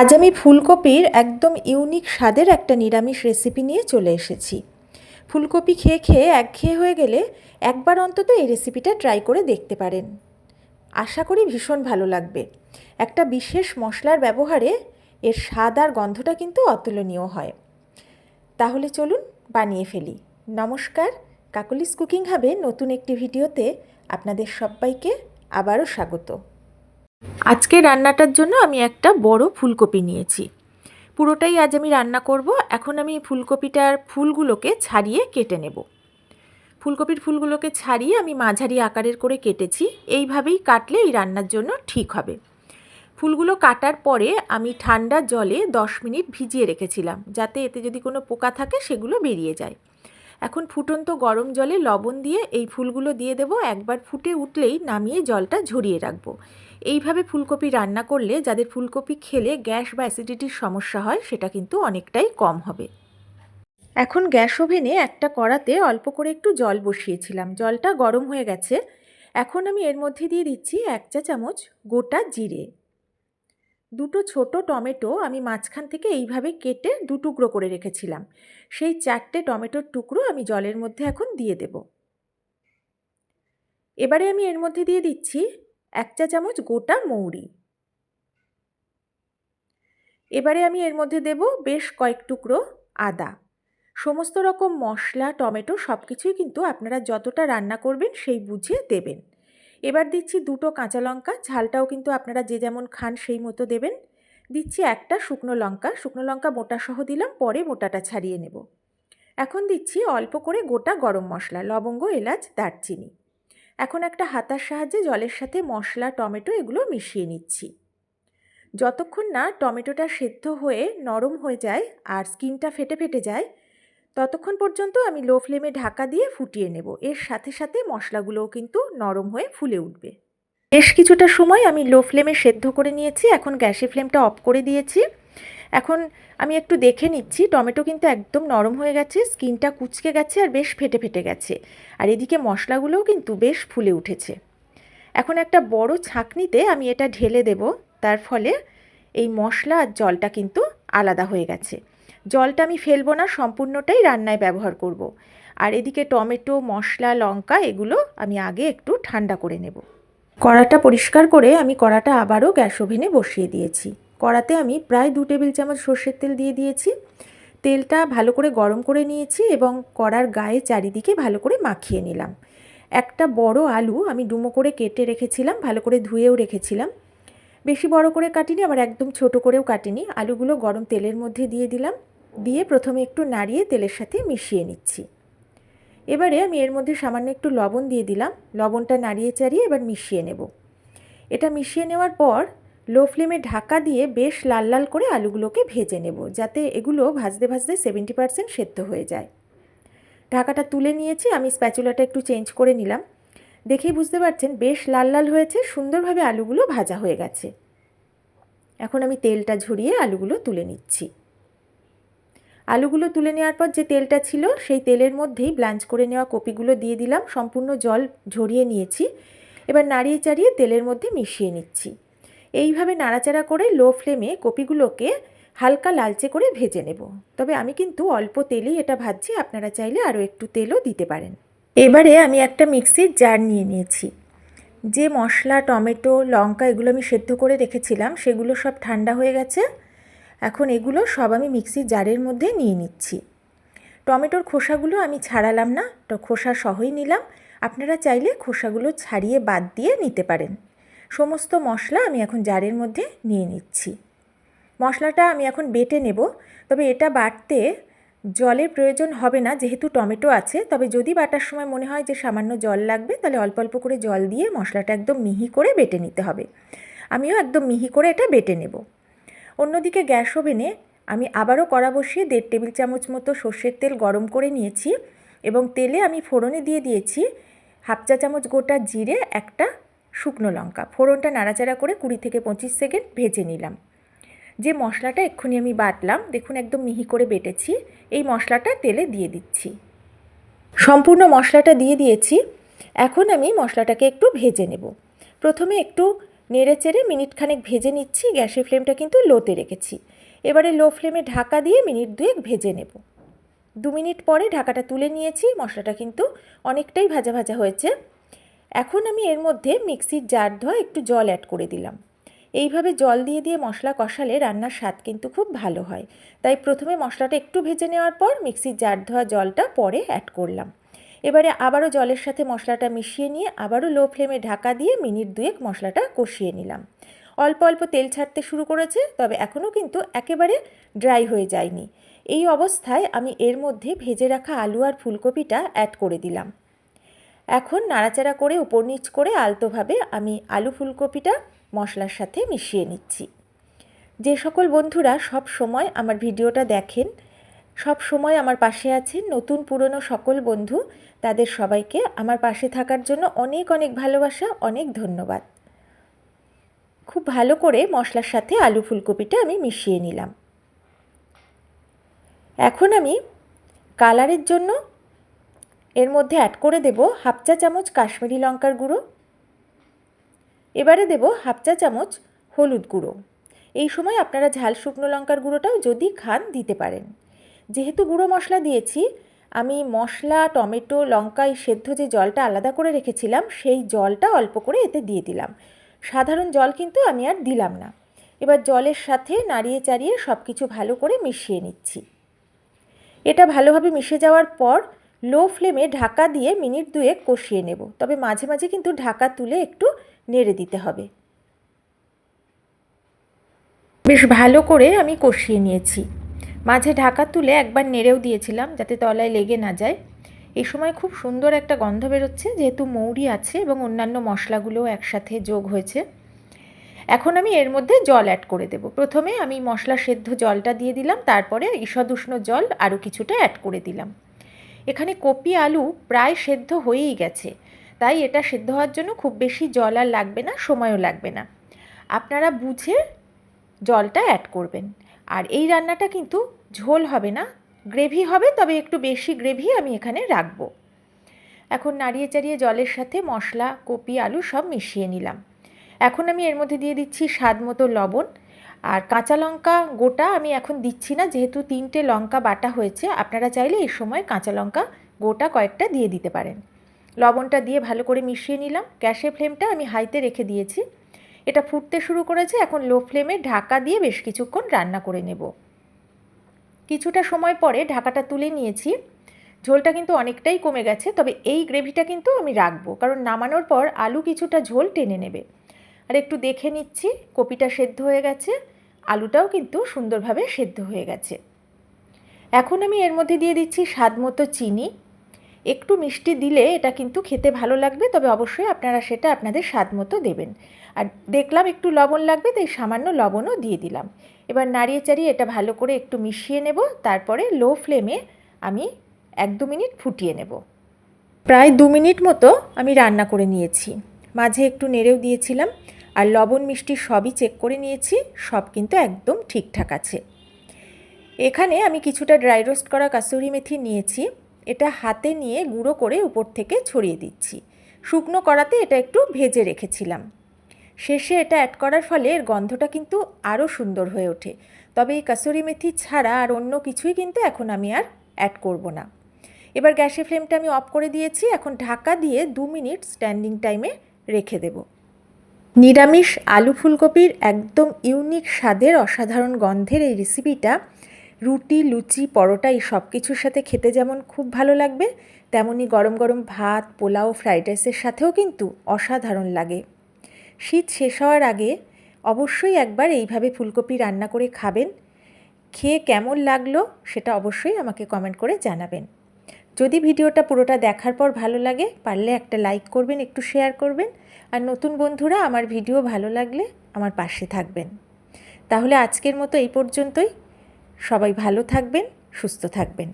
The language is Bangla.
আজ আমি ফুলকপির একদম ইউনিক স্বাদের একটা নিরামিষ রেসিপি নিয়ে চলে এসেছি। ফুলকপি খেয়ে খেয়ে একঘেয়ে হয়ে গেলে একবার অন্তত এই রেসিপিটা ট্রাই করে দেখতে পারেন। আশা করি ভীষণ ভালো লাগবে। একটা বিশেষ মশলার ব্যবহারে এর স্বাদ আর গন্ধটা কিন্তু অতুলনীয় হয়। তাহলে চলুন বানিয়ে ফেলি। নমস্কার, কাকলিস কুকিং হাবে নতুন একটি ভিডিওতে আপনাদের সবাইকে আবারও স্বাগত। আজকে রান্নাটার জন্য আমি একটা বড় ফুলকপি নিয়েছি। পুরোটাই আজ আমি রান্না করব। এখন আমি ফুলকপিটার ফুলগুলোকে ছাড়িয়ে কেটে নেব। ফুলকপির ফুলগুলোকে ছাড়িয়ে আমি মাঝারি আকারের করে কেটেছি। এইভাবেই কাটলে এই রান্নার জন্য ঠিক হবে। ফুলগুলো কাটার পরে আমি ঠান্ডা জলে দশ মিনিট ভিজিয়ে রেখেছিলাম। যাতে এতে যদি কোনো পোকা থাকে, সেগুলো বেরিয়ে যায়। এখন ফুটন্ত গরম জলে লবণ দিয়ে এই ফুলগুলো দিয়ে দেবো। একবার ফুটে উঠলেই নামিয়ে জলটা ঝরিয়ে রাখব। এইভাবে ফুলকপি রান্না করলে, যাদের ফুলকপি খেলে গ্যাস বা অ্যাসিডিটির সমস্যা হয়, সেটা কিন্তু অনেকটাই কম হবে। এখন গ্যাস ওভেনে একটা কড়াতে অল্প করে একটু জল বসিয়েছিলাম। জলটা গরম হয়ে গেছে। এখন আমি এর মধ্যে দিয়ে দিচ্ছি এক চা চামচ গোটা জিরে। দুটো ছোট টমেটো আমি মাঝখান থেকে এইভাবে কেটে দু টুকরো করে রেখেছিলাম। সেই চারটে টমেটোর টুকরো আমি জলের মধ্যে এখন দিয়ে দেব। এবারে আমি এর মধ্যে দিয়ে দিচ্ছি এক চা চামচ গোটা মৌরি। এবারে আমি এর মধ্যে দেব বেশ কয়েক টুকরো আদা। সমস্ত রকম মশলা, টমেটো সব কিছুই কিন্তু আপনারা যতটা রান্না করবেন সেই বুঝে দেবেন। এবার দিচ্ছি দুটো কাঁচা লঙ্কা, ঝালটাও কিন্তু আপনারা যে যেমন খান সেই মতো দেবেন। দিচ্ছি একটা শুকনো লঙ্কা শুকনো লঙ্কা মোটা সহ দিলাম, পরে মোটাটা ছাড়িয়ে নেব। এখন দিচ্ছি অল্প করে গোটা গরম মশলা, লবঙ্গ, এলাচ, দারচিনি। এখন একটা হাতার সাহায্যে জলের সাথে মশলা, টমেটো এগুলো মিশিয়ে নিচ্ছি। যতক্ষণ না টমেটোটা সেদ্ধ হয়ে নরম হয়ে যায় আর স্কিনটা ফেটে ফেটে যায় ততক্ষণ পর্যন্ত আমি লো ফ্লেমে ঢাকা দিয়ে ফুটিয়ে নেব। এর সাথে সাথে মশলাগুলোও কিন্তু নরম হয়ে ফুলে উঠবে। বেশ কিছুটা সময় আমি লো ফ্লেমে সেদ্ধ করে নিয়েছি। এখন গ্যাসের ফ্লেমটা অফ করে দিয়েছি। এখন আমি একটু দেখে নিচ্ছি, টমেটো কিন্তু একদম নরম হয়ে গেছে, স্কিনটা কুচকে গেছে আর বেশ ফেটে ফেটে গেছে। আর এদিকে মশলাগুলোও কিন্তু বেশ ফুলে উঠেছে। এখন একটা বড় ছাঁকনিতে আমি এটা ঢেলে দেব। তার ফলে এই মশলা আর জলটা কিন্তু আলাদা হয়ে গেছে। জলটা আমি ফেলব না, সম্পূর্ণটাই রান্নায় ব্যবহার করব। আর এদিকে টমেটো, মশলা, লঙ্কা, এগুলো আমি আগে একটু ঠান্ডা করে নেব। কড়াটা পরিষ্কার করে আমি কড়াটা আবারও গ্যাস ওভেনে বসিয়ে দিয়েছি। কড়াতে আমি প্রায় দু টেবিল চামচ সর্ষের তেল দিয়ে দিয়েছি। তেলটা ভালো করে গরম করে নিয়েছি এবং কড়ার গায়ে চারিদিকে ভালো করে মাখিয়ে নিলাম। একটা বড় আলু আমি ডুমো করে কেটে রেখেছিলাম, ভালো করে ধুয়েও রেখেছিলাম। বেশি বড় করে কাটিনি, আবার একদম ছোট করেও কাটিনি। আলুগুলো গরম তেলের মধ্যে দিয়ে দিলাম। দিয়ে প্রথমে একটু নাড়িয়ে তেলের সাথে মিশিয়ে নিচ্ছি। এবারে আমি এর মধ্যে সামান্য একটু লবণ দিয়ে দিলাম। লবণটা নাড়িয়ে চাড়িয়ে এবার মিশিয়ে নেব। এটা মিশিয়ে নেওয়ার পর লো ফ্লেমে ঢাকা দিয়ে বেশ লাল লাল করে আলুগুলোকে ভেজে নেব, যাতে এগুলো ভাজতে ভাজতে সেভেন্টি পারসেন্ট সেদ্ধ হয়ে যায়। ঢাকাটা তুলে নিয়েছি, আমি স্প্যাচুলাটা একটু চেঞ্জ করে নিলাম। দেখেই বুঝতে পারছেন, বেশ লাল লাল হয়েছে, সুন্দরভাবে আলুগুলো ভাজা হয়ে গেছে। এখন আমি তেলটা ঝরিয়ে আলুগুলো তুলে নিচ্ছি। আলুগুলো তুলে নেওয়ার পর যে তেলটা ছিল, সেই তেলের মধ্যেই ব্লাঞ্চ করে নেওয়া কপিগুলো দিয়ে দিলাম, সম্পূর্ণ জল ঝরিয়ে নিয়েছি। এবার নাড়িয়ে চাড়িয়ে তেলের মধ্যে মিশিয়ে নিচ্ছি। এইভাবে নাড়াচাড়া করে লো ফ্লেমে কপিগুলোকে হালকা লালচে করে ভেজে নেব। তবে আমি কিন্তু অল্প তেলেই এটা ভাজছি, আপনারা চাইলে আরও একটু তেলও দিতে পারেন। এবারে আমি একটা মিক্সির জার নিয়ে নিয়েছি। যে মশলা, টমেটো, লঙ্কা, এগুলো আমি সেদ্ধ করে রেখেছিলাম, সেগুলো সব ঠান্ডা হয়ে গেছে। এখন এগুলো সব আমি মিক্সির জারের মধ্যে নিয়ে নিচ্ছি। টমেটোর খোসাগুলো আমি ছাড়ালাম না, তো খোসা সহই নিলাম। আপনারা চাইলে খোসাগুলো ছাড়িয়ে বাদ দিয়ে নিতে পারেন। সমস্ত মশলা আমি এখন জারের মধ্যে নিয়ে নিচ্ছি। মশলাটা আমি এখন বেটে নেব, তবে এটা বাটতে জলের প্রয়োজন হবে না, যেহেতু টমেটো আছে। তবে যদি বাটার সময় মনে হয় যে সামান্য জল লাগবে, তাহলে অল্প অল্প করে জল দিয়ে মশলাটা একদম মিহি করে বেটে নিতে হবে। আমিও একদম মিহি করে এটা বেটে নেব। অন্যদিকে গ্যাস ওভেনে আমি আবারও কড়া বসিয়ে দেড় টেবিল চামচ মতো সর্ষের তেল গরম করে নিয়েছি এবং তেলে আমি ফোড়নে দিয়ে দিয়েছি হাফ চা চামচ গোটা জিরে, একটা শুকনো লঙ্কা। ফোড়নটা নাড়াচাড়া করে কুড়ি থেকে পঁচিশ সেকেন্ড ভেজে নিলাম। যে মশলাটা এক্ষুনি আমি বাটলাম, দেখুন একদম মিহি করে বেটেছি, এই মশলাটা তেলে দিয়ে দিচ্ছি। সম্পূর্ণ মশলাটা দিয়ে দিয়েছি, এখন আমি মশলাটাকে একটু ভেজে নেব। প্রথমে একটু নেড়ে চেড়ে মিনিট খানেক ভেজে নিচ্ছি, গ্যাসের ফ্লেমটা কিন্তু লোতে রেখেছি। এবারে লো ফ্লেমে ঢাকা দিয়ে মিনিট দুয়েক ভেজে নেব। দু মিনিট পরে ঢাকাটা তুলে নিয়েছি, মশলাটা কিন্তু অনেকটাই ভাজা ভাজা হয়েছে। এখন আমি এর মধ্যে মিক্সির জার ধোয়া একটু জল অ্যাড করে দিলাম। এইভাবে জল দিয়ে দিয়ে মশলা কষালে রান্নার স্বাদ কিন্তু খুব ভালো হয়। তাই প্রথমে মশলাটা একটু ভেজে নেওয়ার পর মিক্সির জার ধোয়া জলটা পরে অ্যাড করলাম। এবারে আবারও জলের সাথে মশলাটা মিশিয়ে নিয়ে আবারও লো ফ্লেমে ঢাকা দিয়ে মিনিট দুয়েক মশলাটা কষিয়ে নিলাম। অল্প অল্প তেল ছাড়তে শুরু করেছে, তবে এখনও কিন্তু একেবারে ড্রাই হয়ে যায়নি। এই অবস্থায় আমি এর মধ্যে ভেজে রাখা আলু আর ফুলকপিটা অ্যাড করে দিলাম। এখন নাড়াচাড়া করে উপর নিচ করে আলতোভাবে আমি আলু ফুলকপিটা মশলার সাথে মিশিয়ে নিচ্ছি। যে সকল বন্ধুরা সব সময় আমার ভিডিওটা দেখেন সব সময় আমার পাশে আছেন নতুন পুরনো সকল বন্ধু। তাদের সবাইকে আমার পাশে থাকার জন্য অনেক অনেক ভালোবাসা, অনেক ধন্যবাদ। খুব ভালো করে মশলার সাথে আলু ফুলকপিটা আমি মিশিয়ে নিলাম। এখন আমি কালারের জন্য এর মধ্যে অ্যাড করে দেব হাফ চা চামচ কাশ্মীরি লঙ্কার গুঁড়ো। এবারে দেব হাফ চা চামচ হলুদ গুঁড়ো। এই সময় আপনারা ঝাল শুকনো লঙ্কার গুঁড়োটাও যদি খান দিতে পারেন। যেহেতু গুঁড়ো মশলা দিয়েছি, আমি মশলা, টমেটো, লঙ্কা, এই সেদ্ধ যে জলটা আলাদা করে রেখেছিলাম, সেই জলটা অল্প করে এতে দিয়ে দিলাম। সাধারণ জল কিন্তু আমি আর দিলাম না। এবার জলের সাথে নাড়িয়ে চাড়িয়ে সব কিছু ভালো করে মিশিয়ে নিচ্ছি। এটা ভালোভাবে মিশে যাওয়ার পর লো ফ্লেমে ঢাকা দিয়ে মিনিট দুয়েক কষিয়ে নেব। তবে মাঝে মাঝে কিন্তু ঢাকা তুলে একটু নেড়ে দিতে হবে। বেশ ভালো করে আমি কষিয়ে নিয়েছি। মাঝে ঢাকা তুলে একবার নেড়েও দিয়েছিলাম যাতে তলায় লেগে না যায়। এই সময় খুব সুন্দর একটা গন্ধ বেরোচ্ছে, যেহেতু মৌরি আছে এবং অন্যান্য মশলাগুলোও একসাথে যোগ হয়েছে। এখন আমি এর মধ্যে জল অ্যাড করে দেব। প্রথমে আমি মশলা সেদ্ধ জলটা দিয়ে দিলাম, তারপরে ঈষদুষ্ণ জল আরও কিছুটা অ্যাড করে দিলাম। এখানে কপি আলু প্রায় সেদ্ধ হয়েই গেছে, তাই এটা সেদ্ধ হওয়ার জন্য খুব বেশি জল আর লাগবে না, সময়ও লাগবে না। আপনারা বুঝে জলটা অ্যাড করবেন। আর এই রান্নাটা কিন্তু ঝোল হবে না, গ্রেভি হবে, তবে একটু বেশি গ্রেভি আমি এখানে রাখব। এখন নাড়িয়ে চাড়িয়ে জলের সাথে মশলা, কপি, আলু সব মিশিয়ে নিলাম। এখন আমি এর মধ্যে দিয়ে দিচ্ছি স্বাদ মতো লবণ আর কাঁচা লঙ্কা গোটা আমি এখন দিচ্ছি না, যেহেতু তিনটে লঙ্কা বাটা হয়েছে, আপনারা চাইলে এই সময় কাঁচা লঙ্কা গোটা কয়েকটা দিয়ে দিতে পারেন। লবণটা দিয়ে ভালো করে মিশিয়ে নিলাম, গ্যাসের ফ্লেমটা আমি হাইতে রেখে দিয়েছি। এটা ফুটতে শুরু করেছে, এখন লো ফ্লেমে ঢাকা দিয়ে বেশ কিছুক্ষণ রান্না করে নেব। কিছুটা সময় পরে ঢাকাটা তুলে নিয়েছি। ঝোলটা কিন্তু অনেকটাই কমে গেছে, তবে এই গ্রেভিটা কিন্তু আমি রাখব, কারণ নামানোর পর আলু কিছুটা ঝোল টেনে নেবে। আর একটু দেখে নিচ্ছি, কপিটা সেদ্ধ হয়ে গেছে, আলুটাও কিন্তু সুন্দরভাবে সেদ্ধ হয়ে গেছে। এখন আমি এর মধ্যে দিয়ে দিচ্ছি স্বাদ মতো চিনি। একটু মিষ্টি দিলে এটা কিন্তু খেতে ভালো লাগবে, তবে অবশ্যই আপনারা সেটা আপনাদের স্বাদ মতো দেবেন। আর দেখলাম একটু লবণ লাগবে, তাই সামান্য লবণও দিয়ে দিলাম। এবার নাড়িয়ে চাড়িয়ে এটা ভালো করে একটু মিশিয়ে নেব, তারপরে লো ফ্লেমে আমি এক দু মিনিট ফুটিয়ে নেব। প্রায় দু মিনিট মতো আমি রান্না করে নিয়েছি। মাঝে একটু নেড়েও দিয়েছিলাম আর লবণ মিষ্টি সবই চেক করে নিয়েছি, সব কিন্তু একদম ঠিকঠাক আছে। এখানে আমি কিছুটা ড্রাই রোস্ট করা কাসুরি মেথি নিয়েছি, এটা হাতে নিয়ে গুঁড়ো করে উপর থেকে ছড়িয়ে দিচ্ছি। শুকনো করাতে এটা একটু ভেজে রেখেছিলাম। শেষে এটা অ্যাড করার ফলে এর গন্ধটা কিন্তু আরও সুন্দর হয়ে ওঠে। তবে এই কাসুরি মেথি ছাড়া আর অন্য কিছুই কিন্তু এখন আমি আর অ্যাড করব না। এবার গ্যাসের ফ্লেমটা আমি অফ করে দিয়েছি, এখন ঢাকা দিয়ে দু মিনিট স্ট্যান্ডিং টাইমে রেখে দেব। নিরামিষ আলু ফুলকপির একদম ইউনিক স্বাদের অসাধারণ গন্ধের এই রেসিপিটা রুটি, লুচি, পরোটা, এই সব কিছুর সাথে খেতে যেমন খুব ভালো লাগবে তেমনই গরম গরম ভাত, পোলাও ফ্রাইড রাইসের সাথেও কিন্তু অসাধারণ লাগে। শীত শেষ হওয়ার আগে অবশ্যই একবার এইভাবে ফুলকপি রান্না করে খাবেন। খেয়ে কেমন লাগল সেটা অবশ্যই আমাকে কমেন্ট করে জানাবেন। যদি ভিডিওটা পুরোটা দেখার পর ভালো লাগে, পারলে একটা লাইক করবেন, একটু শেয়ার করবেন। আর নতুন বন্ধুরা আমার ভিডিও ভালো লাগলে আমার পাশে থাকবেন। তাহলে আজকের মতো এই পর্যন্তই। সবাই ভালো থাকবেন, সুস্থ থাকবেন।